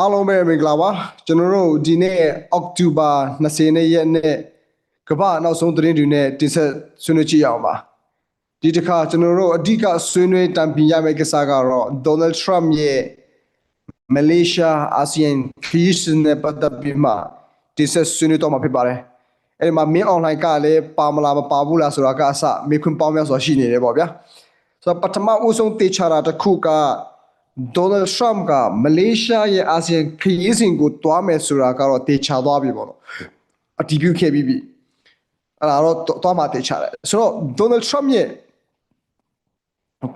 အားလုံးပဲမင်္ဂလာပါကျွန်တော်တို့ဒီနေ့အောက်တိုဘာ20ရက်နေ့ကမ္ဘာနောက်ဆုံးသတင်းတွေနဲ့တင်ဆက်ဆွေးနွေးကြည့်အောင်ပါဒီတစ်ခါကျွန်တော်တို့အဓိကဆွေးနွေးတံပြရမယ့်ကိစ္စကတော့ Donald Trump ရဲ့မလေးရှားအာဆီယံခရီးစဉ်နဲ့ပတ်သက်ပြီးမှတင်ဆက်ဆွေးနွေးတော့မှာဖြစ်ပါတယ်အဲ့ဒီမှာမင်း online ကလည်းပါမလားမပါဘူးလားဆိုတာကအစမေခွန်းပေါင်းများစွာရှိနေတယ်ပေါ့ဗျာဆိုတော့ပထမဦးဆုံးတေချာတာတစ်ခုက ဒေါ်နယ်ထရမ့်ကမလေးရှားရဲ့အာဆီယံခရီးစဉ်ကိုတွားမယ်ဆိုတာကတော့တေချာသွားပြီပေါ့နော်အတည်ပြုခဲ့ပြီးပြီအဲ့ဒါတော့တွားမှတေချာတယ်ဆိုတော့ဒေါ်နယ်ထရမ့်ရဲ့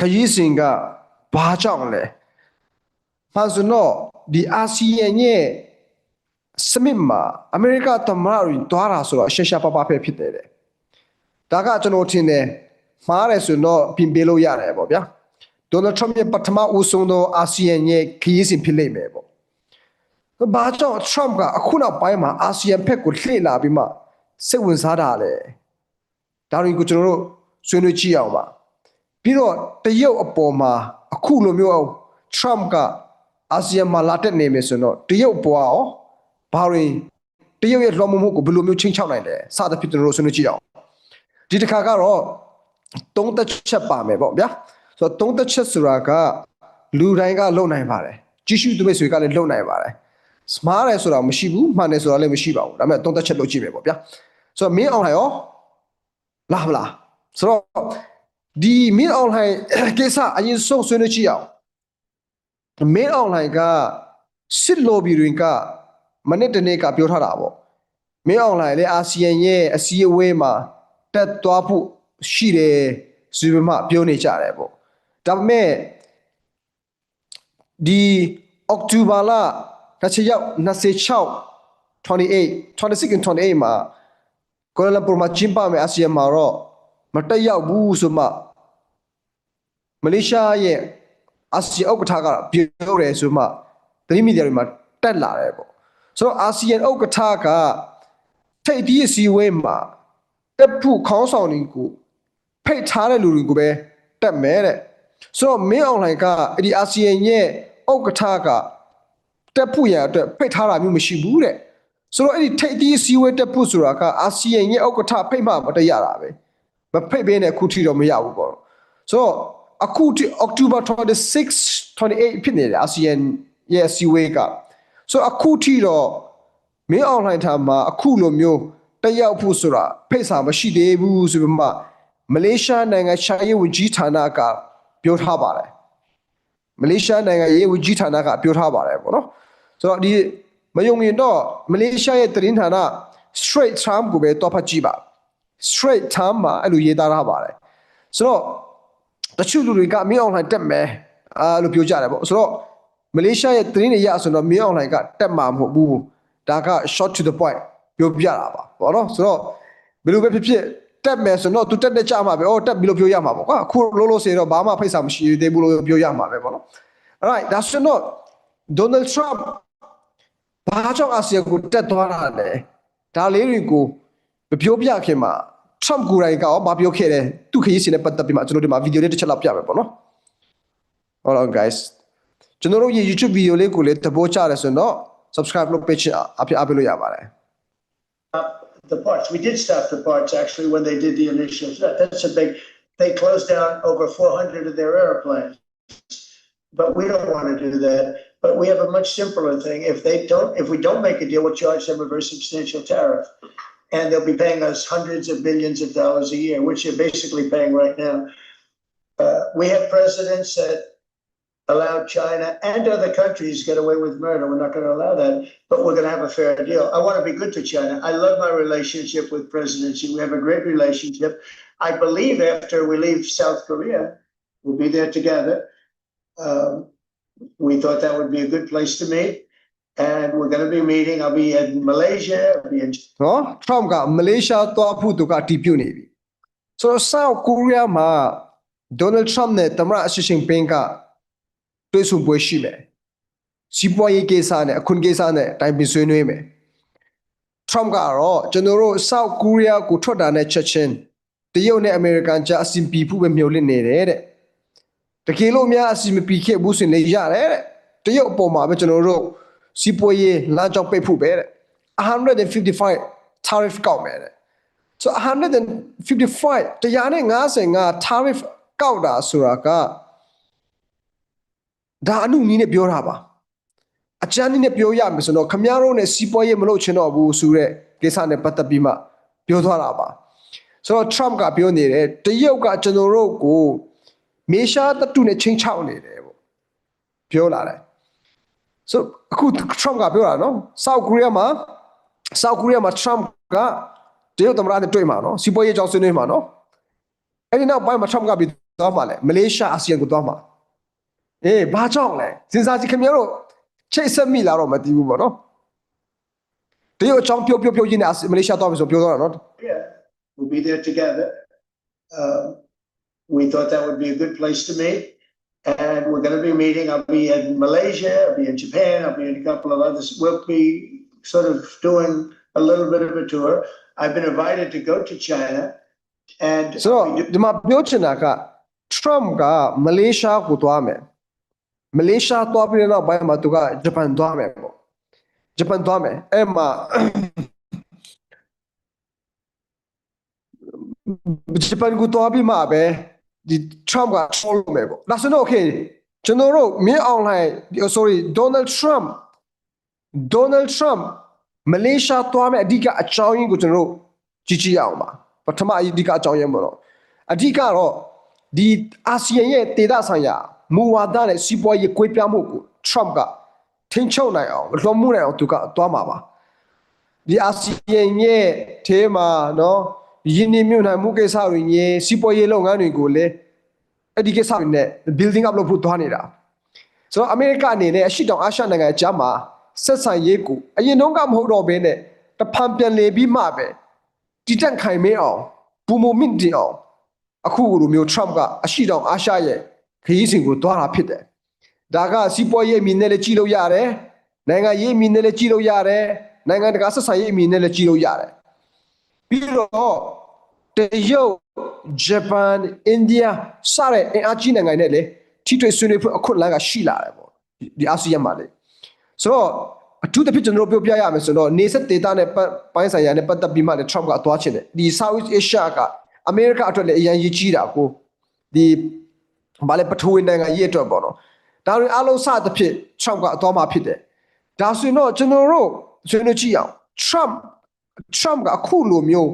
ခရီးစဉ်ကဘာကြောင့်လဲမှဆိုတော့ဒီအာဆီယံရဲ့စမစ်မှာအမေရိကသမ္မတတွေတွားတာဆိုတော့ရှက်ရှာပပဖဲဖြစ်တယ်တဲ့ဒါကကျွန်တော်ထင်တယ်မှားတယ်ဆိုတော့ပြင်ပေးလို့ရတယ်ပေါ့ဗျာ ဒေါ်နယ်ထရမ့်ရဲ့ပထမဦးဆုံးသောအာဆီယံရဲ့ခရီးစဉ်ဖြစ်လိမ့်မယ်ပေါ့။ဘာကြောင့်ထရမ့်ကအခုနောက်ပိုင်းမှာအာဆီယံဘက်ကိုလှည့်လာပြီးမှစိတ်ဝင်စားတာလဲ။ဒါတွေကိုကျွန်တော်တို့ဆွေးနွေးကြည့်အောင်ပါ။ပြီးတော့တရုတ်အပေါ်မှာအခုလိုမျိုးထရမ့်ကအာဆီယံမှာလာတက်နေမယ်ဆိုတော့တရုတ်ဘွားရောဘာတွေတရုတ်ရဲ့လွှမ်းမိုးမှုကိုဘယ်လိုမျိုးချင်းချောက်နိုင်လဲစသဖြင့်ကျွန်တော်တို့ဆွေးနွေးကြည့်အောင်။ဒီတစ်ခါကတော့သုံးသက်ချက်ပါမယ်ပေါ့ဗျာ။ ဆိုတော့သုံးသက်ချက်ဆိုတာကလူတိုင်းကလုံနိုင်ပါတယ်ကြီးစုသူမိတ်ဆွေကလည်းလုံနိုင်ပါတယ်စမားတယ်ဆိုတာမရှိဘူးမှန်တယ်ဆိုတာလည်းမရှိပါဘူးဒါပေမဲ့သုံးသက်ချက်လုပ်ကြည့်မယ်ပေါ့ဗျာဆိုတော့မင်းအောင်လှိုင်ရောလာမလားဆိုတော့ဒီမင်းအောင်လှိုင်ကိစ္စအရင်ဆုံးဆွေးနွေးကြည့်အောင်မင်းအောင်လှိုင်ကစစ်လိုဘီတွေကမနစ်တနေ့ကပြောထားတာပေါ့မင်းအောင်လှိုင်လည်းအာဆီယံရဲ့အစည်းအဝေးမှာတက်သွားဖို့ရှိတယ်ဆိုပြီးမှပြောနေကြတယ်ပေါ့ ဒါပေမဲ့ဒီအောက်တိုဘာလတစ်ချက်ရောက်26 28 26 and 28မှာကိုလမ်ပူမှာကျင်းပမယ်အာဆီယံမှာတော့မတက်ရောက်ဘူးဆိုမှမလေးရှားရဲ့အာဆီယံဥက္ကဋ္ဌကပြောတယ်ဆိုမှသတင်းမီဒီယာတွေမှာတက်လာတယ်ပေါ့ဆိုတော့အာဆီယံဥက္ကဋ္ဌကထိပ်သီးအစည်းအဝေးမှာတက်ဖို့ခေါင်းဆောင်တွေကိုဖိတ်ထားတဲ့လူတွေကိုပဲတက်မဲတဲ့ ဆိုတော့မင်းအွန်လိုင်းကအဲ့ဒီအာဆီယံရဲ့ဥက္ကဋ္ဌကတက်ဖို့ရအတွက်ဖိတ်ထားတာမျိုးမရှိဘူးတဲ့ဆိုတော့အဲ့ဒီထိပ်သီးအစည်းအဝေးတက်ဖို့ဆိုတာကအာဆီယံရဲ့ဥက္ကဋ္ဌဖိတ်မှမတက်ရတာပဲမဖိတ်ဘဲနဲ့အခုထိတော့မရဘူးပေါ့ဆိုတော့အခုထိ October 26 28ဖြစ်နေတယ်အာဆီယံရဲ့အစည်းအဝေးကဆိုတော့အခုထိတော့မင်းအွန်လိုင်းထားမှာအခုလိုမျိုးတက်ရောက်ဖို့ဆိုတာဖိတ်စာမရှိသေးဘူးဆိုပြီးမှမလေးရှားနိုင်ငံရှားရေးဝန်ကြီးဌာနက ပြောထားပါတယ်မလေးရှားနိုင်ငံရေးဝန်ကြီးဌာနကပြောထားပါတယ်ပေါ့နော်ဆိုတော့ဒီမယုံရင်တော့မလေးရှားရဲ့သတင်းဌာန Straight Time ကိုပဲတော့ဖတ်ကြည့်ပါ Straight Time မှာအဲ့လိုရေးသားထားပါတယ်ဆိုတော့တချို့လူတွေကမင်းအွန်လိုင်းတက်မယ်အာလို့ပြောကြတယ်ပေါ့ဆိုတော့မလေးရှားရဲ့သတင်းတွေရဆိုတော့မင်းအွန်လိုင်းကတက်မှာမဟုတ်ဘူးဒါက short to the point ပြောပြတာပါပေါ့နော်ဆိုတော့ဘယ်လိုပဲဖြစ်ဖြစ် တက်မယ်ဆိုတော့သူတက်တဲ့ကြမှာပဲအော်တက်ပြီးလို့ပြောရမှာပေါ့ကွာအခုလုံးလုံးစေတော့ဘာမှဖိတ်စာမရှိသေးဘူးလို့ပြောရမှာပဲပေါ့နော် alright ဒါဆိုတော့ Donald Trump ဘာကြောင့်အာဆီယံကိုတက်သွားတာလဲဒါလေးတွေကိုမပြောပြခင်မှာ Trump ကိုယ်တိုင်ကရောဘာပြောခဲ့တယ်သူခရီးစဉ်နဲ့ပတ်သက်ပြီးမှကျွန်တော်ဒီမှာဗီဒီယိုလေးတစ်ချက်လောက်ပြမယ်ပေါ့နော် alright guys ကျွန်တော်တို့ရဲ့ YouTube ဗီဒီယိုလေးကိုလည်းသဘောကျတယ်ဆိုတော့ subscribe လုပ်ပေးချင်အပြအပေးလို့ရပါတယ် the parts. We did stop the parts actually when they did the initial. That's a big, they closed down over 400 of their airplanes. But we don't want to do that. But we have a much simpler thing. If they don't, if we don't make a deal, we'll charge them a very substantial tariff. And they'll be paying us hundreds of billions of dollars a year, which they're basically paying right now. Uh, we have presidents that allow China and other countries get away with murder. We're not going to allow that, but we're going to have a fair deal. I want to be good to China. I love my relationship with President Xi. We have a great relationship. I believe after we leave South Korea, we'll be there together. Um, we thought that would be a good place to meet. And we're going to be meeting. I'll be in Malaysia. I'll be in နော် Trump ကမလေးရှားသွားဖို့သူကတီးပြုတ်နေပြီဆိုတော့ South Korea မှာ Donald Trump နဲ့သမ္မတအရှရှင်ပင်းက တွေ့ဆုံပွဲရှိမယ်စီးပွားရေးကိစ္စနဲ့အခွန်ကိစ္စနဲ့တိုင်ပင်ဆွေးနွေးမယ် Trump ကတော့ကျွန်တော်တို့ South Korea ကိုထွက်တာနဲ့ချက်ချင်းတရုတ်နဲ့အမေရိကန်ကြားအဆင်ပြေဖို့ပဲမျှော်လင့်နေတယ်တဲ့တကယ်လို့များအဆင်မပြေခဲ့ဘူးဆိုရင်လည်းရတယ်တဲ့တရုတ်အပေါ်မှာပဲကျွန်တော်တို့စီးပွားရေးလမ်းကြောင်းပိတ်ဖို့ပဲတဲ့155 tariff ကောက်မယ်တဲ့ so 155တရားနဲ့55 tariff ကောက်တာဆိုတာက ဒါအနုနီးနဲ့ပြောတာပါအချမ်းနီးနဲ့ပြောရမယ်ဆိုတော့ခမရတို့နဲ့စီးပွားရေးမလုပ်ချင်တော့ဘူးဆိုတဲ့ကိစ္စနဲ့ပတ်သက်ပြီးမှပြောသွားတာပါဆိုတော့ Trump ကပြောနေတယ်တရုတ်ကကျွန်တော်တို့ကိုမေရှားတတုနဲ့ချင်းချောက်နေတယ်ပေါ့ပြောလာတယ် so အခု Trump ကပြောတာနော် South Korea မှာ South Korea မှာ Trump ကတရုတ်သမ္မတနဲ့တွေ့မှာနော်စီးပွားရေးကြောင်းဆွေးနွေးမှာနော်အဲ့ဒီနောက်ပိုင်းမှာ Trump ကပြီးသွားမှာလေမလေးရှားအာဆီယံကိုသွားမှာ အေးဘာကြောင့်လဲစဉ်းစားကြည့်ခင်ဗျားတို့ချိတ်ဆက်မိလာတော့မသိဘူးပေါ့နော်တရုတ်အကြောင်းပြောပြောပြောရင်းနဲ့အာဆီမလေးရှားသွားပြီဆိုပြောသွားတာနော် Yeah, we'll be there together. Um, we thought that would be a good place to meet. And we're going to be meeting. I'll be in Malaysia, I'll be in Japan, I'll be in a couple of others. We'll be sort of doing a little bit of a tour. I've been invited to go to China. And ဆိုတော့ဒီမှာပြောချင်တာက Trump ကမလေးရှားကိုသွားမယ် မလေးရှားသွားပြီးတဲ့နောက်ပိုင်းမှာသူကဂျပန်သွားမယ်ပေါ့ဂျပန်သွားမယ်အဲ့မှာဂျပန်ကိုသွားပြီးမှပဲဒီ Trump က troll လုပ်မယ်ပေါ့ဒါဆိုတော့ okay ကျွန်တော်တို့မြင်းအောင်လှိုင် sorry Donald Trump Donald Trump မလေးရှားသွားမယ်အဓိကအကြောင်းရင်းကိုကျွန်တော်တို့ကြည့်ကြည့်ရအောင်ပါပထမအဓိကအကြောင်းရင်းပေါ့နော်အဓိကတော့ဒီအာဆီယံရဲ့ဒေသဆိုင်ရာ မူဝါဒနဲ့စီးပွားရေးကွေးပြားမှုကို Trump ကထိန်းချုပ်နိုင်အောင်လွှမ်းမိုးနိုင်အောင်သူကသွားမှာပါဒီအာဆီယံရဲ့အဲမှာနော်ယင်းနေမြို့နိုင်မှုကိစ္စတွေညစီးပွားရေးလုပ်ငန်းတွေကိုလည်းအဲ့ဒီကိစ္စတွေနဲ့ building up လုပ်ဖို့သွားနေတာဆိုတော့အမေရိကအနေနဲ့အရှိတောင်အာရှနိုင်ငံအကြားမှာဆက်ဆံရေးကိုအရင်တုန်းကမဟုတ်တော့ဘဲနဲ့တဖန်ပြန်လေပြီးမှပဲတည်တံ့ခိုင်မင်းအောင်ပူမမင့်တင်အောင်အခုလိုမျိုး Trump ကအရှိတောင်အာရှရဲ့ ခရီးစဉ်ကိုတွားတာဖြစ်တယ်။ဒါကစီးပွားရေးအမည်နဲ့လည်းကြည့်လို့ရတယ်။နိုင်ငံရေးအမည်နဲ့လည်းကြည့်လို့ရတယ်။နိုင်ငံတကာဆက်ဆံရေးအမည်နဲ့လည်းကြည့်လို့ရတယ်။ပြီးတော့တရုတ်ဂျပန်အိန္ဒိယစတဲ့အင်အားကြီးနိုင်ငံတွေလည်းထိတွေ့ဆွေးနွေးဖို့အခွင့်အလမ်းကရှိလာတယ်ပေါ့ဒီဒီအာဆီယံမှာလေဆိုတော့အထူးသဖြင့်ကျွန်တော်တို့ပြောပြရမယ်ဆိုတော့နေဆက်ဒေတာနဲ့ပတ်ပိုင်းဆိုင်ရာနဲ့ပတ်သက်ပြီးမှလည်း Trump ကအသွားချင်တယ်ဒီ South Asia ကအမေရိကအတွက်လည်းအရင်ရည်ကြီးတာကိုဒီ ဘာလဲပထဝီနိုင်ငံရေးအတွက်ပေါ့နော်ဒါတွေအားလုံးစသဖြင့် Trump ကအသွားမှာဖြစ်တယ်ဒါဆိုရင်တော့ကျွန်တော်တို့ဆွေးနွေးကြည့်အောင် Trump Trump ကအခုလိုမျိုး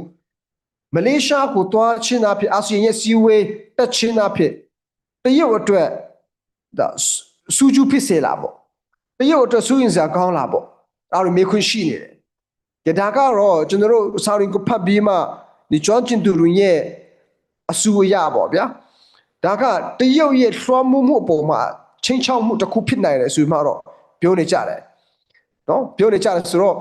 မလေးရှားကိုသွားချင်းတာဖြစ်အာဆီယံရဲ့စီဝေးတက်ချင်းတာဖြစ်တရုတ်အတွက်ဒါစူးကျူးဖြစ်စေလာပေါ့တရုတ်အတွက်စူးရင်စရာကောင်းလာပေါ့ဒါတွေမေးခွန်းရှိနေတယ်ကြဒါကတော့ကျွန်တော်တို့စာရင်ကိုဖတ်ပြီးမှဒီကျွမ်းကျင်သူတွေရဲ့အစူအရပေါ့ဗျာ ဒါကတရုတ်ရဲ့လွှမ်းမိုးမှုအပေါ်မှာချင်းချောက်မှုတစ်ခုဖြစ်နိုင်တယ်ဆိုမှတော့ပြောနေကြတယ်နော်ပြောနေကြတယ်ဆိုတော့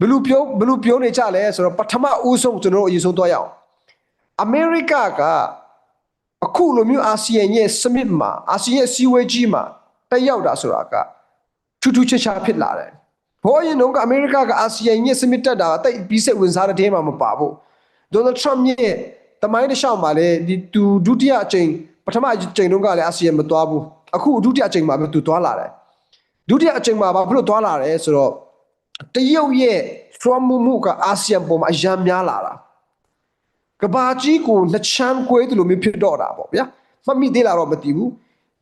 ဘယ်လူပြောဘယ်လူပြောနေကြလဲဆိုတော့ပထမဦးဆုံးကျွန်တော်တို့အရင်ဆုံးသွားရအောင်အမေရိကကအခုလိုမျိုးအာဆီယံရဲ့စမစ်မှာအာဆီယံစီဝေးကြီးမှာတက်ရောက်တာဆိုတာကထူးထူးခြားခြားဖြစ်လာတယ်။ဘောရင်တော့ကအမေရိကကအာဆီယံရဲ့စမစ်တက်တာအသိပြီးစိတ်ဝင်စားတဲ့တဲမှာမပါဘူး။ဒေါ်နယ်ထရမ့်ရဲ့တမိုင်းတစ်လျှောက်မှာလည်းဒီသူဒုတိယအကြိမ်ပ ထမအကြိမ်တုန်းကလည်းအာဆီယံမသွားဘူး။အခုဒုတိယအကြိမ်မှာပဲသူသွားလာတယ်။ဒုတိယအကြိမ်မှာဘာဖြစ်လို့သွားလာတယ်ဆိုတော့တရုတ်ရဲ့ from မှုကအာဆီယံပေါ်မှာအယံများလာတာ။ကဘာကြီးကိုနှစ်ချမ်းကွဲတယ်လို့မျိုးဖြစ်တော့တာပေါ့ဗျာမှတ်မိသေးလားတော့မသိဘူး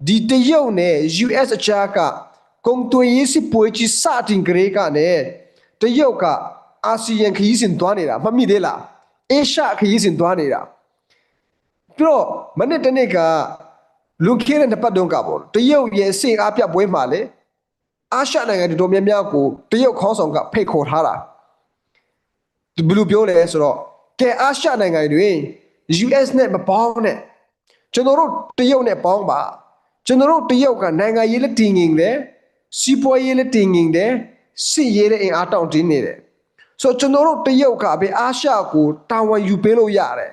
ဒီတရုတ်နဲ့ US အကြားကကုံသွေးရေးစစ်ပွဲကြီးစတင်ကြတဲ့ကနေတရုတ်ကအာဆီယံခရီးစဉ်သွားနေတာမှတ်မိသေးလားအေရှခရီးစဉ်သွားနေတာ ပြီးတော့မနေ့တနေ့ကလူခဲတဲ့တစ်ပတ်တုန်းကပေါ့တရုတ်ရဲ့စိတ်အားပြပွဲမှာလေအာရှနိုင်ငံတော်တော်များများကိုတရုတ်ခေါင်းဆောင်ကဖိတ်ခေါ်ထားတာဘယ်လိုပြောလဲဆိုတော့ကဲအာရှနိုင်ငံတွေ US နဲ့မပေါင်းနဲ့ကျွန်တော်တို့တရုတ်နဲ့ပေါင်းပါကျွန်တော်တို့တရုတ်ကနိုင်ငံရေးလက်တင်ငင်တယ်စီးပွားရေးလက်တင်ငင်တယ်စစ်ရေးတဲ့အင်အားတောင့်တင်းနေတယ်ဆိုတော့ကျွန်တော်တို့တရုတ်ကပဲအာရှကိုတာဝန်ယူပေးလို့ရတယ်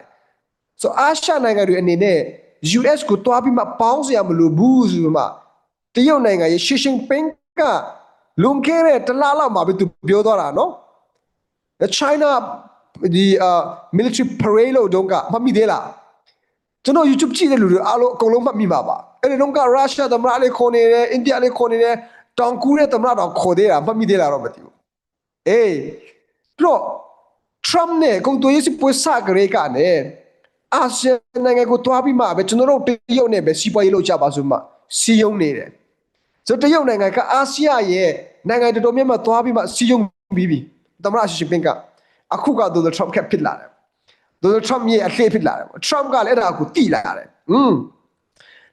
ဆိုတော့အာရှနိုင်ငံတွေအနေနဲ့ US ကိုတွားပြီးမှပေါင်းစရာမလိုဘူးဆိုမှတရုတ်နိုင်ငံရဲ့ရှီရှင်းပင်းကလွန်ခဲ့တဲ့တစ်လလောက်မှာပဲသူပြောသွားတာနော် The China ဒီအာ military parade လို့တုန်းကမှတ်မိသေးလားကျွန်တော် YouTube ကြည့်တဲ့လူတွေအားလုံးအကုန်လုံးမှတ်မိပါပါအဲ့ဒီတုန်းကရုရှားသမ္မတလေးခေါ်နေတယ်အိန္ဒိယလေးခေါ်နေတယ်တောင်ကူးတဲ့သမ္မတတော်ခေါ်သေးတာမှတ်မိသေးလားတော့မသိဘူးအေးပြီးတော့ Trump နဲ့ကုန်သွယ်ရေးစစ်ပွဲစကြရေကနေ အာဆီယံနိုင်ငံကိုတွားပြီးမှပဲကျွန်တော်တို့တရုတ်နဲ့ပဲစီးပွားရေးလုပ်ကြပါဆိုမှစီယုံနေတယ်ဆိုတော့တရုတ်နိုင်ငံကအာဆီယံရဲ့နိုင်ငံတော်တော်များများတွားပြီးမှစီယုံပြီးပြီသမ္မတရှီရှင်းပင်းကအခုကဒေါ်နယ်ထရမ့်ကဖြစ်လာတယ်ဒေါ်နယ်ထရမ့်ရဲ့အလှည့်ဖြစ်လာတယ်ထရမ့်ကလည်းအဲ့ဒါကိုတိလာတယ်อืม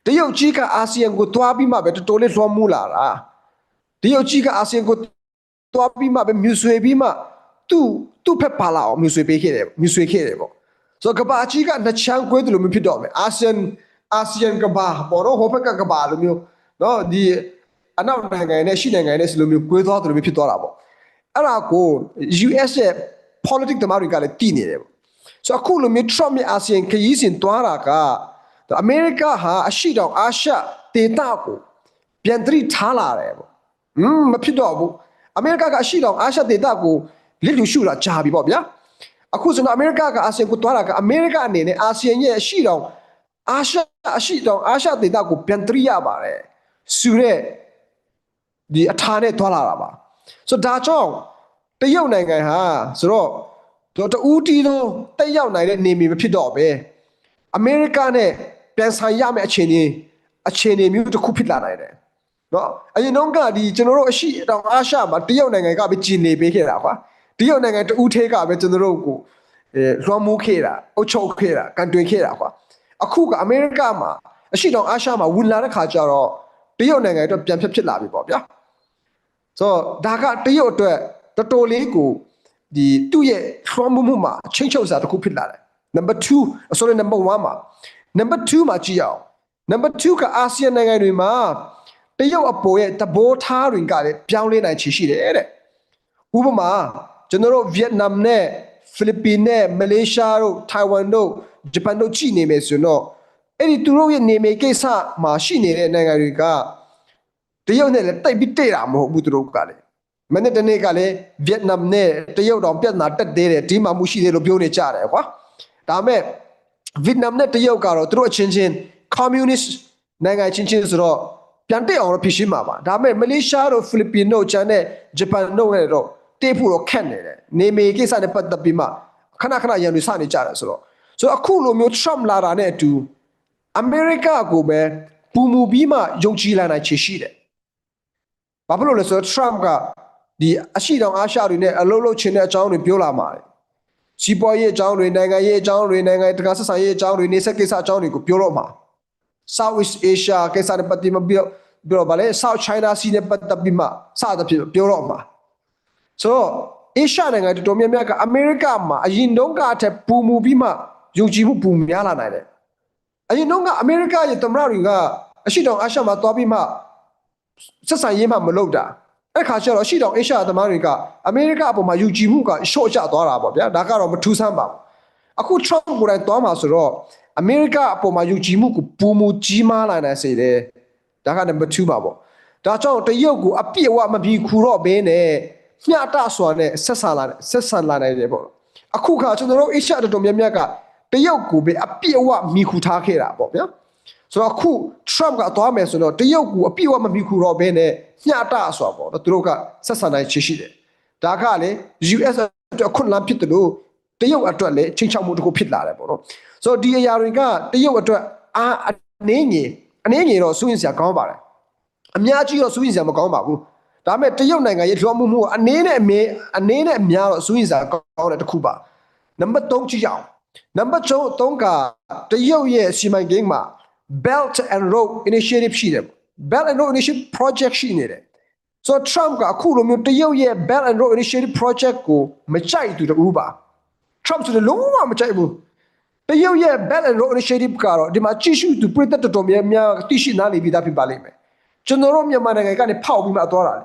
တရုတ်ကြီးကအာဆီယံကိုတွားပြီးမှပဲတော်တော်လေးလွှမ်းမိုးလာတာတရုတ်ကြီးကအာဆီယံကိုတွားပြီးမှပဲမြူဆွေပြီးမှသူ့သူ့ဖက်ပါလာအောင်မြူဆွေပေးခဲ့တယ်မြူဆွေခဲ့တယ်ပေါ့ ဆိုတော့ကဘာကြီးကနှစ်ချမ်းကွဲတယ်လို့မဖြစ်တော့မယ်အာဆီယံအာဆီယံကဘာပေါ်တော့ဟိုဘက်ကကဘာလိုမျိုးနော်ဒီအနောက်နိုင်ငံနဲ့ရှိနိုင်ငံနဲ့ဆိုလိုမျိုးကွဲသွားတယ်လို့မျိုးဖြစ်သွားတာပေါ့အဲ့ဒါကို US ရဲ့ politics တမားတွေကလည်းတည်နေတယ်ပေါ့ဆိုတော့အခုလိုမျိုး Trump ရဲ့အာဆီယံခရီးစဉ်သွားတာကအမေရိကဟာအရှိတောင်အာရှဒေသကိုပြန်သတိထားလာတယ်ပေါ့อืมမဖြစ်တော့ဘူးအမေရိကကအရှိတောင်အာရှဒေသကိုလစ်လူရှုတာကြာပြီပေါ့ဗျာ အခုဆိုတော့အမေရိကကအာဆီယံကိုသွားတာကအမေရိကအနေနဲ့အာဆီယံရဲ့အရှိတောင်အာရှအရှိတောင်အာရှဒေသကိုပြန်သတိရပါတယ်ဆိုတဲ့ဒီအထာနဲ့သွားလာတာပါဆိုတော့ဒါကြောင့်တရုတ်နိုင်ငံဟာဆိုတော့တော့တူတီတော့တက်ရောက်နိုင်တဲ့နေမီမဖြစ်တော့ပဲအမေရိကနဲ့ပြန်ဆိုင်ရမယ့်အခြေအနေအခြေအနေမျိုးတစ်ခုဖြစ်လာနိုင်တယ်နော်အရင်တော့ကဒီကျွန်တော်တို့အရှိတောင်အာရှမှာတရုတ်နိုင်ငံကပဲဂျင်နေပေးခဲ့တာကွာ တရုတ်နိုင်ငံတူထဲကပဲကျွန်တော်တို့ကိုအဲလွှမ်းမိုးခဲ့တာအုပ်ချုပ်ခဲ့တာကန်တွင်ခဲ့တာကွာအခုကအမေရိကမှာအရှိတောင်အာရှမှာဝင်လာတဲ့ခါကျတော့တရုတ်နိုင်ငံအတွက်ပြန်ဖြစ်ဖြစ်လာပြီပေါ့ဗျာဆိုတော့ဒါကတရုတ်အတွက်တော်တော်လေးကိုဒီသူ့ရဲ့ထွန်းမှုမှုမှာချင်းချုပ်စာတစ်ခုဖြစ်လာတယ် number 2 sorry number 1မှာ number 2မှာကြည့်အောင် number 2ကအာဆီယံနိုင်ငံတွေမှာတရုတ်အပေါ်ရဲ့တဘောထားတွေကလည်းပြောင်းလဲနိုင်ချေရှိတယ်တဲ့ဥပမာ ကျွန်တော်တို့ဗီယက်နမ်နဲ့ဖိလစ်ပင်နဲ့မလေးရှားတို့ထိုင်ဝမ်တို့ဂျပန်တို့ကြည့်နေမယ်ဆိုရင်တော့အဲ့ဒီသူတို့ရဲ့နေမေကိစ္စမှာရှိနေတဲ့နိုင်ငံတွေကတရုတ်နဲ့လည်းတိုက်ပြီးတိတ်တာမဟုတ်ဘူးသူတို့ကလည်းမနေ့တနေ့ကလည်းဗီယက်နမ်နဲ့တရုတ်တောင်ပြဿနာတက်သေးတယ်ဒီမှမှုရှိသေးလို့ပြောနေကြတယ်ကွာဒါပေမဲ့ဗီယက်နမ်နဲ့တရုတ်ကတော့သူတို့အချင်းချင်း communist နိုင်ငံချင်းချင်းဆိုတော့ပြန်တက်အောင်တော့ဖြစ်ရှင်းမှာပါဒါပေမဲ့မလေးရှားတို့ဖိလစ်ပင်တို့ကျန်တဲ့ဂျပန်တို့နဲ့တော့ တေးဖို့တော့ခက်နေတယ်နေမေကိစ္စနဲ့ပတ်သက်ပြီးမှခဏခဏရန်တွေစနေကြတယ်ဆိုတော့ဆိုတော့အခုလိုမျိုး Trump လာတာနဲ့အတူအမေရိကကိုပဲပူမူပြီးမှယုံကြည်လာနိုင်ချေရှိတယ်ဘာဖြစ်လို့လဲဆိုတော့ Trump ကဒီအရှိတောင်အာရှတွေနဲ့အလုံးလုံးချင်တဲ့အကြောင်းတွေပြောလာမှာတယ်။စီးပွားရေးအကြောင်းတွေနိုင်ငံရေးအကြောင်းတွေနိုင်ငံတကာဆက်ဆံရေးအကြောင်းတွေနေဆက်ကိစ္စအကြောင်းတွေကိုပြောတော့မှာ South East Asia ကိစ္စတွေပတ်သက်ပြီးပြောပြောတော့ဗာလေ South China Sea နဲ့ပတ်သက်ပြီးမှစသဖြင့်ပြောတော့မှာ ဆိုတော့ Asia နိုင်ငံတော်တော်များများကအမေရိကမှာအရင်တုန်းကအထက်ပူမူပြီးမှယုံကြည်မှုပူများလာနိုင်တယ်။အရင်တုန်းကအမေရိကရဲ့သမ္မတတွေကအရှိတောင်အာရှမှာသွားပြီးမှဆက်ဆံရေးမှမလုပ်တာအဲ့ခါကျတော့ရှိတောင်အေရှာသမားတွေကအမေရိကအပေါ်မှာယူကြည်မှုကရှော့ကျသွားတာပေါ့ဗျာဒါကတော့မထူးဆန်းပါဘူးအခု Trump ကိုယ်တိုင်သွားမှာဆိုတော့အမေရိကအပေါ်မှာယူကြည်မှုကိုပုံမူကြီးမားလာနိုင်စေတယ်ဒါကနံပါတ်2ပါပေါ့ဒါကြောင့်တရုတ်ကိုအပြည့်အဝမပြီးခူတော့ဘင်းနဲ့ မျှတစွာနဲ့ဆက်ဆံလာဆက်ဆံလာနိုင်တယ်ပေါ့အခုခါကျွန်တော်တို့အေရှာတော်တော်များများကတရုတ်ကိုပဲအပြည့်အဝမိခူထားခဲ့တာပေါ့ဗျာဆိုတော့အခု Trump ကသွားမယ်ဆိုတော့တရုတ်ကိုအပြည့်အဝမမီခုတော့ဘဲနဲ့ညှတာဆိုတော့ပေါ့နော်သူတို့ကဆက်ဆံနိုင်ချေရှိတယ်ဒါကလည်း US အတွက်အခွင့်အလမ်းဖြစ်တယ်လို့တရုတ်အတွက်လည်းချိန်ချောက်မှုတစ်ခုဖြစ်လာတယ်ပေါ့နော်ဆိုတော့ဒီအရာတွေကတရုတ်အတွက်အာအနေငယ်အနေငယ်တော့စိုးရင်စရာကောင်းပါတယ်အများကြီးတော့စိုးရင်စရာမကောင်းပါဘူး ဒါပေမဲ့တရုတ်နိုင်ငံရဲ့လွှမ်းမိုးမှုကအနေနဲ့အမေအနေနဲ့အများတော့စိုးရင်စရာကောင်းတဲ့တစ်ခုပါနံပါတ်3ကြည့်ကြအောင်နံပါတ်3ကတရုတ်ရဲ့စီမံကိန်းမှာ Belt and Road Initiative ရှိတယ် Belt and Road Initiative Project ရှိနေတယ်ဆိုတော့ Trump ကအခုလိုမျိုးတရုတ်ရဲ့ Belt and Road Initiative Project ကိုမကြိုက်သူတူပါ Trump ဆိုလည်းလုံးဝမကြိုက်ဘူးတရုတ်ရဲ့ Belt and Road Initiative ကတော့ဒီမှာကြည့်ရှုသူပြည်သက်တော်တော်များများသိရှိနားလည်ပြီးသားဖြစ်ပါလိမ့်မယ်ကျွန်တော်တို့မြန်မာနိုင်ငံကနေဖောက်ပြီးမှသွားတာလေ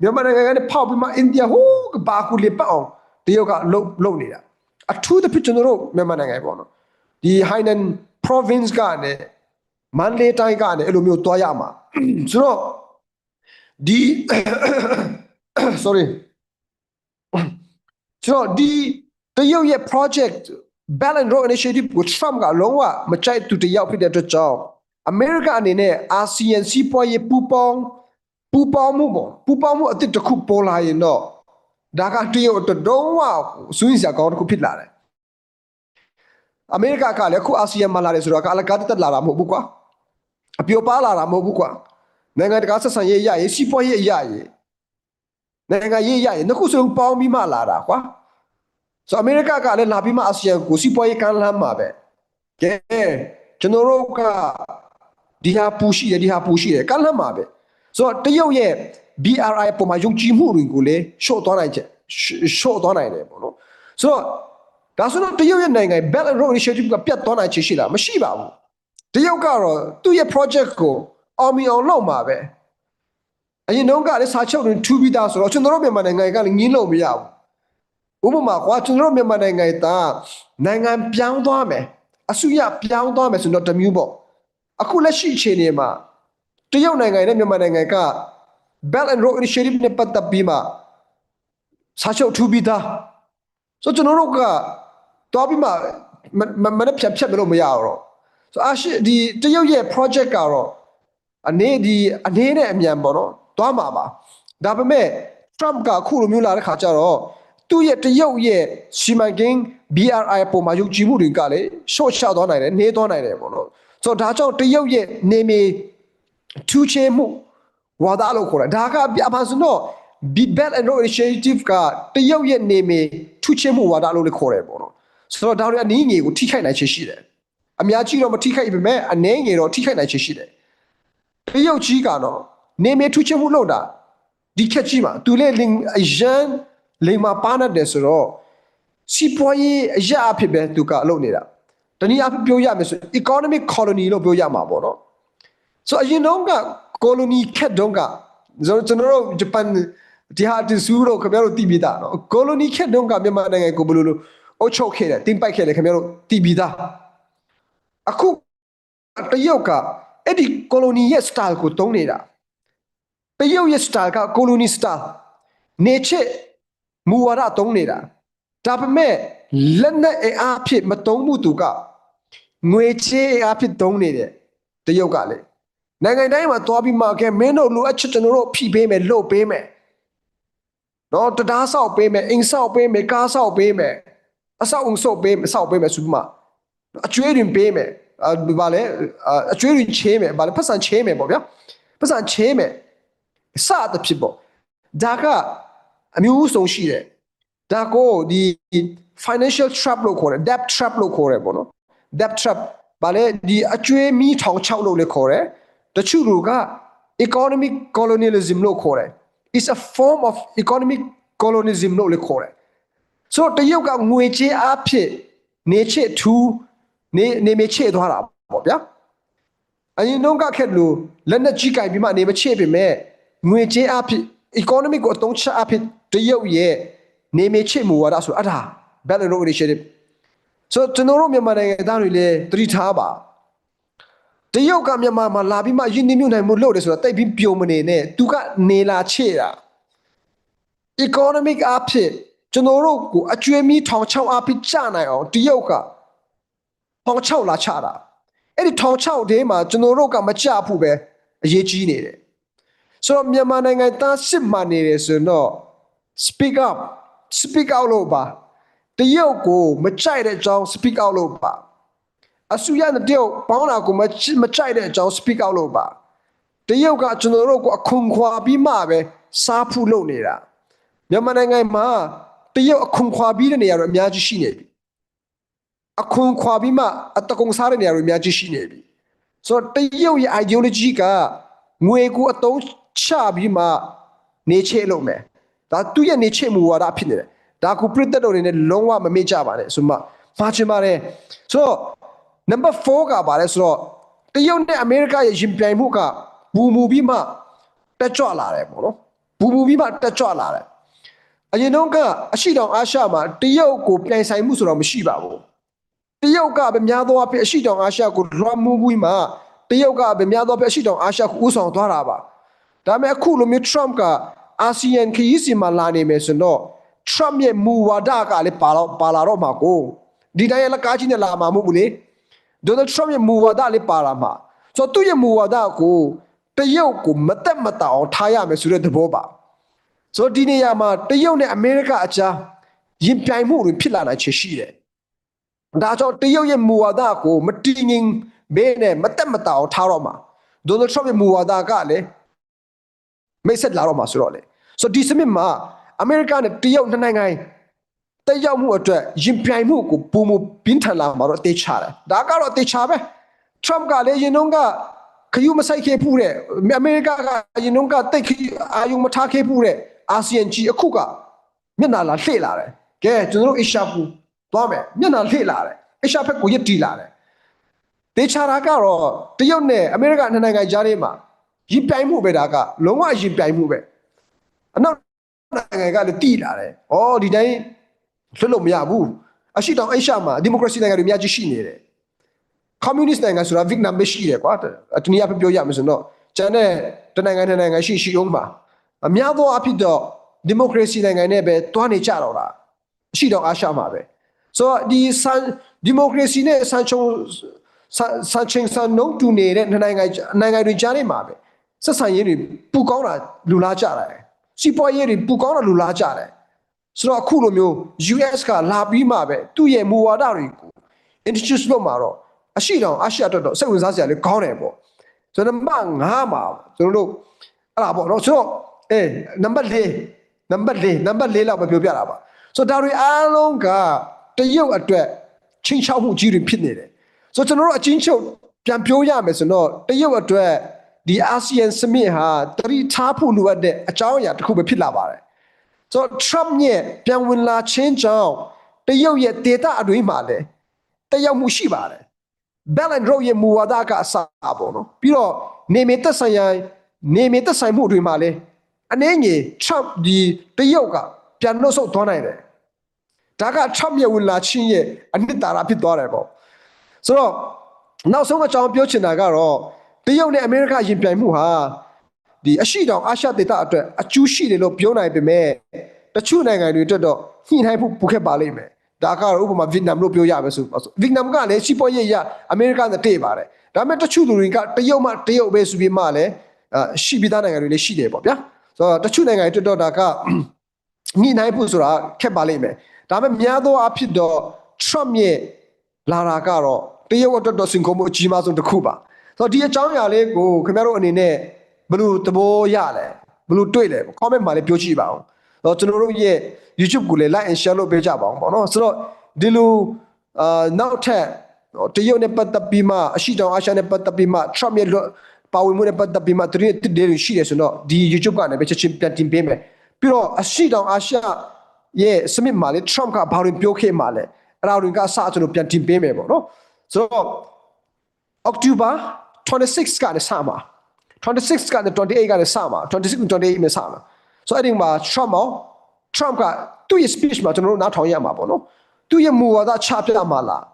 မြန်မာနိုင်ငံကနေဖောက်ပြီးမှအိန္ဒိယဟိုးကဘာကူလေပတ်အောင်တရုတ်ကလုံလုံနေတာအထူးသဖြင့်ကျွန်တော်တို့မြန်မာနိုင်ငံပေါ့နော်ဒီ Hainan province ကနေမန္တလေးတိုင်းကနေအဲ့လိုမျိုးတွားရမှာဆိုတော့ဒီ sorry ဆိုတော့ဒီတရုတ်ရဲ့ project Balance Road Initiative ကို Trump ကလုံးဝမကြိုက်သူတယောက်ဖြစ်တဲ့အတွက်ကြောင့်အမေရိကအနေနဲ့အာဆီယံစီးပွားရေးပူးပေါင်း ပူပေါင်းမှုပေါ့ပူပေါင်းမှုအစ်စ်တစ်ခုပေါ်လာရင်တော့ဒါကတရုတ်အတွက်တော့ဝဆွေးနွေးစရာကောင်းတစ်ခုဖြစ်လာတယ်အမေရိကကလည်းအခုအာဆီယံမှာလာတယ်ဆိုတော့ကအလကားတက်လာတာမဟုတ်ဘူးကွာအပြိုပါလာတာမဟုတ်ဘူးကွာနိုင်ငံတကာဆက်ဆံရေးရရေးစီးပွားရေးရရေးနိုင်ငံရေးရရေးနှစ်ခုစလုံးပေါင်းပြီးမှလာတာကွာဆိုတော့အမေရိကကလည်းလာပြီးမှအာဆီယံကိုစီးပွားရေးကမ်းလှမ်းမှာပဲကဲကျွန်တော်တို့ကဒီဟာပူရှိတယ်ဒီဟာပူရှိတယ်ကမ်းလှမ်းမှာပဲ ဆိုတော့တရုတ်ရဲ့ BRI ပုံမှာယုံကြည်မှုတွေကိုလည်းရှော့သွားနိုင်ချက်ရှော့သွားနိုင်တယ်ပေါ့နော်ဆိုတော့ဒါဆိုတော့တရုတ်ရဲ့နိုင်ငံ Belt and Road Initiative ကပြတ်သွားနိုင်ချေရှိလားမရှိပါဘူးတရုတ်ကတော့သူ့ရဲ့ project ကိုအောင်မြင်အောင်လုပ်မှာပဲအရင်တုန်းကလည်းစာချုပ်တွေထူပြီးသားဆိုတော့ကျွန်တော်တို့မြန်မာနိုင်ငံကလည်းငင်းလို့မရဘူးဥပမာကွာကျွန်တော်တို့မြန်မာနိုင်ငံသားနိုင်ငံပြောင်းသွားမယ်အစုရပြောင်းသွားမယ်ဆိုတော့တစ်မျိုးပေါ့အခုလက်ရှိအခြေအနေမှာ တရုတ်နိုင်ငံနဲ့မြန်မာနိုင်ငံက Belt and Road Initiative နဲ့ပတ်သက်ပြီးမှစာချုပ်ထူပြီးသားဆိုတော့ကျွန်တော်တို့ကတွားပြီးမှမမမနဲ့ဖြတ်ဖြတ်မလို့မရတော့ဆိုတော့အရှိဒီတရုတ်ရဲ့ project ကတော့အနေဒီအနေနဲ့အမြန်ပေါ့နော်တွားမှာပါဒါပေမဲ့ Trump ကအခုလိုမျိုးလာတဲ့ခါကျတော့သူ့ရဲ့တရုတ်ရဲ့စီမံကိန်း BRI ပုံမှာယုံကြည်မှုတွေကလည်း short ချသွားနိုင်တယ်နေသွားနိုင်တယ်ပေါ့နော်ဆိုတော့ဒါကြောင့်တရုတ်ရဲ့နေမီ ထူးခြားမှုဝါဒလို့ခေါ်တာဒါကအမှန်ဆိုတော့ Big Belt and Road Initiative ကတရုတ်ရဲ့နေမီထူးခြားမှုဝါဒလို့လည်းခေါ်တယ်ပေါ့နော်ဆိုတော့ဒါတွေအနည်းငယ်ကိုထိခိုက်နိုင်ချေရှိတယ်အများကြီးတော့မထိခိုက်ပေမဲ့အနည်းငယ်တော့ထိခိုက်နိုင်ချေရှိတယ်တရုတ်ကြီးကတော့နေမီထူးခြားမှုလို့တာဒီခက်ကြီးမှာသူလည်းလင်အရန်လိမ္မာပါနေတယ်ဆိုတော့စီးပွားရေးအရာအဖြစ်ပဲသူကလုပ်နေတာတနည်းအားဖြင့်ပြောရမယ်ဆို economic colony လို့ပြောရမှာပေါ့နော် ဆိုအရင်တော့ကကိုလိုနီခက်တုန်းကကျွန်တော်ကျွန်တော်တို့ဂျပန်ဒီဟာတဆူတော့ခင်ဗျားတို့တည်ပြီးသားနော်ကိုလိုနီခက်တုန်းကမြန်မာနိုင်ငံကိုဘယ်လိုလိုအုပ်ချုပ်ခဲ့တယ်တင်ပိုက်ခဲ့တယ်ခင်ဗျားတို့တည်ပြီးသားအခုတရုတ်ကအဲ့ဒီကိုလိုနီရဲ့ style ကိုတုံးနေတာတရုတ်ရဲ့ style ကကိုလိုနီ style နေချစ်မူဝါဒတုံးနေတာဒါပေမဲ့လက်နဲ့အအားဖြင့်မတုံးမှုသူကငွေချေးအအားဖြင့်တုံးနေတယ်တရုတ်ကလည်း နိုင်ငံတိုင်းမှာသွားပြီးမှကဲမင်းတို့လိုအပ်ချက်ကျွန်တော်တို့ဖြည့်ပေးမယ်လို့ပေးမယ်နော်တရားဆောက်ပေးမယ်အိမ်ဆောက်ပေးမယ်ကားဆောက်ပေးမယ်အဆောက်အုံဆောက်ပေးမယ်ဆောက်ပေးမယ်ဆိုပြီးမှအကျွေးတွေပေးမယ်အာဘာလဲအာအကျွေးတွေချေးမယ်ဘာလဲပတ်စံချေးမယ်ပေါ့ဗျာပတ်စံချေးမယ်စတဲ့ဖြစ်ပေါ့ဒါကအမျိုးစုံရှိတယ်ဒါကိုဒီ financial trap လို့ခေါ်တယ် debt trap လို့ခေါ်တယ်ပေါ့နော် debt trap ဘာလဲဒီအကျွေးမီးထောင်ချောက်လို့လည်းခေါ်တယ် တချို့လူက economic colonialism လို့ခေါ်တယ် is a form of economic colonialism လို့လည်းခေါ်တယ်ဆိုတော့တရုတ်ကငွေကြေးအဖြစ်နေချစ်ထူးနေနေမချစ်သွားတာပေါ့ဗျာအရင်တော့ကခက်လို့လက်နဲ့ကြီးကင်ပြီးမှနေမချစ်ပေမဲ့ငွေကြေးအဖြစ် economic ကိုအသုံးချအဖြစ်တရုတ်ရဲ့နေမချစ်မှုဝါဒဆိုအဲ့ဒါ Belt and Road Initiative ဆိုတော့ကျွန်တော်တို့မြန်မာနိုင်ငံသားတွေလည်းသတိထားပါ တရုတ်ကမြန်မာမှာလာပြီးမှယင်းနှိမ့်မြုပ်နိုင်မှုလုပ်တယ်ဆိုတော့တိတ်ပြီးပြုံမနေနဲ့သူကနေလာချေတာ economic အဖြစ်ကျွန်တော်တို့ကိုအကျွေးမီထောင်ချောက်အဖြစ်ကြနိုင်အောင်တရုတ်ကထောင်ချောက်လာချတာအဲ့ဒီထောင်ချောက်တဲမှာကျွန်တော်တို့ကမကြဘူးပဲအရေးကြီးနေတယ်ဆိုတော့မြန်မာနိုင်ငံသားစစ်မှန်နေတယ်ဆိုတော့ speak up speak out လို့ပါတရုတ်ကိုမကြိုက်တဲ့အကြောင်း speak out လို့ပါ အဆူရတဲ့တရုတ်ပေါင်းတာကိုမချစ်မကြိုက်တဲ့အကြောင်း speak out လို့ပါတရုတ်ကကျွန်တော်တို့ကိုအခွန်ခွာပြီးမှပဲစားဖို့လုပ်နေတာမြန်မာနိုင်ငံမှာတရုတ်အခွန်ခွာပြီးတဲ့နေရာတွေအများကြီးရှိနေပြီအခွန်ခွာပြီးမှအတကုံစားတဲ့နေရာတွေအများကြီးရှိနေပြီဆိုတော့တရုတ်ရဲ့ ideology ကငွေကိုအတုံးချပြီးမှနေချေလို့မယ်ဒါသူ့ရဲ့နေချေမူဝါဒဖြစ်နေတယ်ဒါကိုပြစ်တက်တော်နေနဲ့လုံးဝမမေ့ကြပါနဲ့ဆိုမှမှာချင်ပါတယ်ဆိုတော့ number 4ကပါလဲဆိုတော့တရုတ်နဲ့အမေရိကရဲ့ရင်ပြိုင်မှုကဘူမူပြီးမှတက်ကြွလာတယ်ပေါ့နော်ဘူမူပြီးမှတက်ကြွလာတယ်အရင်တော့ကအရှိတောင်အာရှမှာတရုတ်ကိုပြိုင်ဆိုင်မှုဆိုတော့မရှိပါဘူးတရုတ်ကပဲများသောအားဖြင့်အရှိတောင်အာရှကိုလွှမ်းမိုးပြီးမှတရုတ်ကပဲများသောအားဖြင့်အရှိတောင်အာရှကိုဥဆောင်သွားတာပါဒါပေမဲ့အခုလိုမျိုး Trump ကအာဆီယံခရီးစဉ်မှာလာနေမယ်ဆိုတော့ Trump ရဲ့မူဝါဒကလည်းပါတော့ပါလာတော့မှာကိုဒီတိုင်းရလကားကြီးနဲ့လာမှာမဟုတ်ဘူးလေ ဒေါ်နယ်ထရမ့်ရဲ့မူဝါဒလေးပါလာမှာဆိုတော့သူ့ရဲ့မူဝါဒကိုတတရုတ်ကိုမတက်မတောင်ထားရမယ်ဆိုတဲ့သဘောပါဆိုတော့ဒီနေရာမှာတရုတ်နဲ့အမေရိကအကြားရင်ပြိုင်မှုတွေဖြစ်လာနိုင်ချေရှိတယ်ဒါကြောင့်တရုတ်ရဲ့မူဝါဒကိုမတည်ငြိမ်ဘဲနဲ့မတက်မတောင်ထားတော့မှာဒေါ်နယ်ထရမ့်ရဲ့မူဝါဒကလည်းမိတ်ဆက်လာတော့မှာဆိုတော့လေဆိုတော့ဒီစမစ်မှာအမေရိကနဲ့တရုတ်နှစ်နိုင်ငံ တက်ရောက်မှုအတွက်ရင်ပြိုင်မှုကိုပုံမပြင်းထန်လာမှာတော့တေချာတယ်ဒါကတော့တေချာပဲထရမ့်ကလည်းရင်တော့ကခယူမဆိုင်ခဲ့ဘူးတဲ့အမေရိကကရင်တော့ကတိတ်ခယူအာယုံမထားခဲ့ဘူးတဲ့အာဆီယံကြီးအခုကမျက်နှာလာလှည့်လာတယ်ကဲကျွန်တော်တို့အရှာပူသွားမယ်မျက်နှာလှည့်လာတယ်အရှာဖက်ကိုရစ်တီလာတယ်တေချာတာကတော့တရုတ်နဲ့အမေရိကနှစ်နိုင်ငံကြားထဲမှာရင်ပြိုင်မှုပဲဒါကလုံးဝရင်ပြိုင်မှုပဲအနောက်နိုင်ငံကလည်းတီလာတယ်ဩဒီတိုင်း လွတ်လို့မရဘူးအရှိတောင်အရှာမှာဒီမိုကရေစီနိုင်ငံတွေအများကြီးရှိနေတယ်ကွန်မြူနစ်နိုင်ငံဆိုတာဗီယက်နမ်ပဲရှိတယ်ကွာအတနည်းအားဖြင့်ပြောရမယ်ဆိုတော့ကျန်တဲ့တနိုင်ငံတစ်နိုင်ငံရှိရှိအောင်ပါအများသောအဖြစ်တော့ဒီမိုကရေစီနိုင်ငံနဲ့ပဲတွားနေကြတော့တာရှိတော့အားရှမှာပဲဆိုတော့ဒီဆန်ဒီမိုကရေစီနဲ့ဆန်ချုံဆန်ဆန်ချင်းဆန်နှုံးတူနေတဲ့နိုင်ငံနိုင်ငံတွေကြားနေမှာပဲဆက်ဆံရေးတွေပူကောင်းတာလူလားကြတယ်စီးပွားရေးတွေပူကောင်းတာလူလားကြတယ် ဆိုတော့အခုလိုမျိုး US ကလာပြီးမှပဲသူ့ရဲ့မူဝါဒတွေကို introduce လုပ်မှာတော့အရှိတောင်အရှိအတွက်တော့စိတ်ဝင်စားစရာလေးကောင်းတယ်ပေါ့ဆိုတော့နံပါတ်5မှာကျွန်တော်တို့အဲ့ဒါပေါ့နော်ဆိုတော့အေးနံပါတ်4နံပါတ်4နံပါတ်4လောက်ပဲပြောပြတာပါဆိုတော့ဒါတွေအားလုံးကတရုတ်အတွက်ချင်းချောက်မှုကြီးတွေဖြစ်နေတယ်ဆိုတော့ကျွန်တော်တို့အချင်းချုပ်ပြန်ပြောရမယ်ဆိုတော့တရုတ်အတွက်ဒီအာဆီယံစမစ်ဟာတတိထားဖို့လိုအပ်တဲ့အကြောင်းအရာတစ်ခုပဲဖြစ်လာပါတယ် ဆိုတော့ Trump ရဲ့ပြန်ဝင်လာခြင်းကြောင့်တရုတ်ရဲ့ဒေတာအတွင်းမှာလည်းတက်ရောက်မှုရှိပါတယ် Bell and Road ရဲ့မူဝါဒကအစပေါ့နော်ပြီးတော့နေမသက်ဆိုင်ရာနေမသက်ဆိုင်မှုတွေမှာလည်းအနည်းငယ် Trump ဒီတရုတ်ကပြန်လို့ဆုတ်သွားနိုင်တယ်ဒါက Trump ရဲ့ဝင်လာခြင်းရဲ့အနှစ်သာရဖြစ်သွားတယ်ပေါ့ဆိုတော့နောက်ဆုံးအကြောင်းပြောချင်တာကတော့တရုတ်နဲ့အမေရိကရင်ပြိုင်မှုဟာ ဒီအရှိတောင်အာရှဒေသအတွက်အကျူးရှိတယ်လို့ပြောနိုင်ပေမဲ့တချို့နိုင်ငံတွေအတွက်တော့ညှိနှိုင်းဖို့ပူခက်ပါလိမ့်မယ်ဒါကတော့ဥပမာဗီယက်နမ်လို့ပြောရမယ်ဆိုပါဆိုဗီယက်နမ်ကလည်းစီးပွားရေးရအမေရိကနဲ့တည့်ပါတယ်ဒါပေမဲ့တချို့လူတွေကတရုတ်မှတရုတ်ပဲဆိုပြီးမှလည်းအာရှိပြီးသားနိုင်ငံတွေလည်းရှိတယ်ပေါ့ဗျာဆိုတော့တချို့နိုင်ငံတွေအတွက်တော့ဒါကညှိနှိုင်းဖို့ဆိုတာခက်ပါလိမ့်မယ်ဒါပေမဲ့များသောအားဖြင့်တော့ Trump ရဲ့လာတာကတော့တရုတ်အတွက်တော့စင်ကုန်မှုအကြီးမားဆုံးတစ်ခုပါဆိုတော့ဒီအကြောင်းအရာလေးကိုခင်ဗျားတို့အနေနဲ့ ဘယ်လိုသဘောရလဲဘယ်လိုတွေ့လဲ comment မှာလည်းပြောကြည့်ပါအောင်တော့ကျွန်တော်တို့ရဲ့ YouTube ကိုလည်း like and share လုပ်ပေးကြပါအောင်ပေါ့နော်ဆိုတော့ဒီလိုအာနောက်ထပ်တရုတ်နဲ့ပတ်သက်ပြီးမှအရှိတောင်အာရှနဲ့ပတ်သက်ပြီးမှ Trump ရဲ့ပါဝင်မှုနဲ့ပတ်သက်ပြီးမှတရင်တစ်တွေရှိတယ်ဆိုတော့ဒီ YouTube ကနေပဲချက်ချင်းပြန်တင်ပေးမယ်ပြီးတော့အရှိတောင်အာရှရဲ့စမစ်မှာလေ Trump ကဘာတွေပြောခဲ့မှာလဲအဲ့ဒါတွေကအစကျွန်တော်ပြန်တင်ပေးမယ်ပေါ့နော်ဆိုတော့ October 26ကနေစမှာ 26ကနေ28ကနေစမှာ26 28နဲ့စမှာဆိုတော့အဲ့ဒီမှာ Trump မော Trump ကသူ့ရဲ့ speech မှာကျွန်တော်တို့နားထောင်ရမှာပေါ့နော်သူ့ရဲ့မူဝါဒချပြမှာလား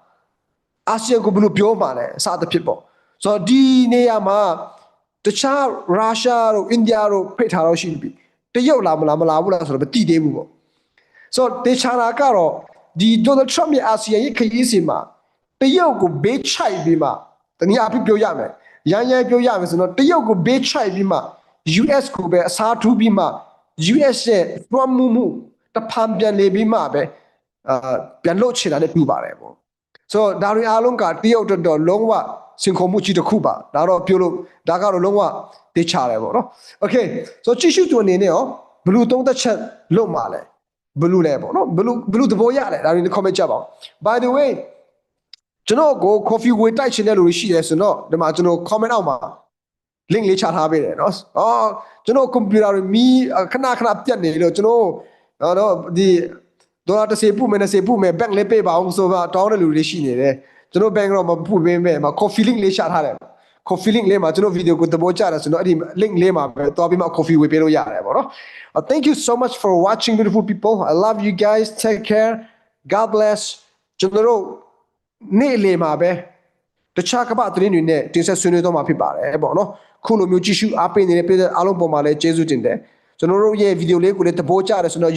အာဆီယံကိုဘယ်လိုပြောမှာလဲအစသဖြင့်ပေါ့ဆိုတော့ဒီနေရာမှာတခြားရုရှားတို့အိန္ဒိယတို့ဖိတ်ထားတော့ရှိပြီတရုတ်လာမလားမလာဘူးလားဆိုတော့မသိသေးဘူးပေါ့ဆိုတော့တေချာတာကတော့ဒီ Donald Trump ရဲ့အာဆီယံရဲ့ခရီးစဉ်မှာတရုတ်ကိုဘေးချိုက်ပြီးမှတနည်းအားဖြင့်ပြောရမယ် ရန်ရန်ပြောရမယ်ဆိုတော့တရုတ်ကိုဘေးချိုက်ပြီးမှ US ကိုပဲအစားထိုးပြီးမှ US ရဲ့တွမ်းမှုမှုတဖန်ပြန်လေပြီးမှပဲအာပြန်လို့ချင်တာနဲ့ပြပါတယ်ပေါ့ဆိုတော့ဒါတွေအားလုံးကတရုတ်အတွက်တော့လုံးဝစင်ခုံမှုကြီးတစ်ခုပါဒါတော့ပြောလို့ဒါကတော့လုံးဝတေချာတယ်ပေါ့နော်โอเคဆိုတော့ကြည့်ရှုသူအနေနဲ့ရောဘလူးသုံးသက်ချက်လွတ်မှာလဲဘလူးလဲပေါ့နော်ဘလူးဘလူးသဘောရတယ်ဒါတွေ comment ကြပါဦး by the way ကျွန်တော်ကို coffee ဝေတိုက်ချင်တဲ့လူတွေရှိတယ်ဆိုတော့ဒီမှာကျွန်တော် comment အောက်မှာ link လေးချထားပေးတယ်နော်။အော်ကျွန်တော်ကွန်ပျူတာတွေမီးခဏခဏပြတ်နေလို့ကျွန်တော်တော့တော့ဒီဒေါ်လာတစ်စေပုမယ်နဲ့စေပုမယ် bank လေးပေးပါအောင်ဆိုတော့တောင်းတဲ့လူတွေရှိနေတယ်။ကျွန်တော် bank တော့မပုပေးမဲ့မှာ coffee link လေးချထားတယ်။ coffee link လေးမှာကျွန်တော် video ကိုသဘောကျတယ်ဆိုတော့အဲ့ဒီ link လေးမှာပဲတွားပြီးမှ coffee ဝေပေးလို့ရတယ်ပေါ့နော်။ Uh, Thank you so much for watching beautiful people. I love you guys. Take care. God bless. ကျွန်တော်တို့ နေ့လေမှာပဲတခြားကပ္ပသတင်းတွေနဲ့တင်ဆက်ဆွေးနွေးတော့မှာဖြစ်ပါတယ်ပေါ့နော်ခုလိုမျိုးကြည့်ရှုအားပေးနေတဲ့ပြည်သက်အားလုံးပေါ်မှာလည်းကျေးဇူးတင်တယ်ကျွန်တော်တို့ရဲ့ဗီဒီယိုလေးကိုလည်းသဘောကျတယ်ဆိုတော့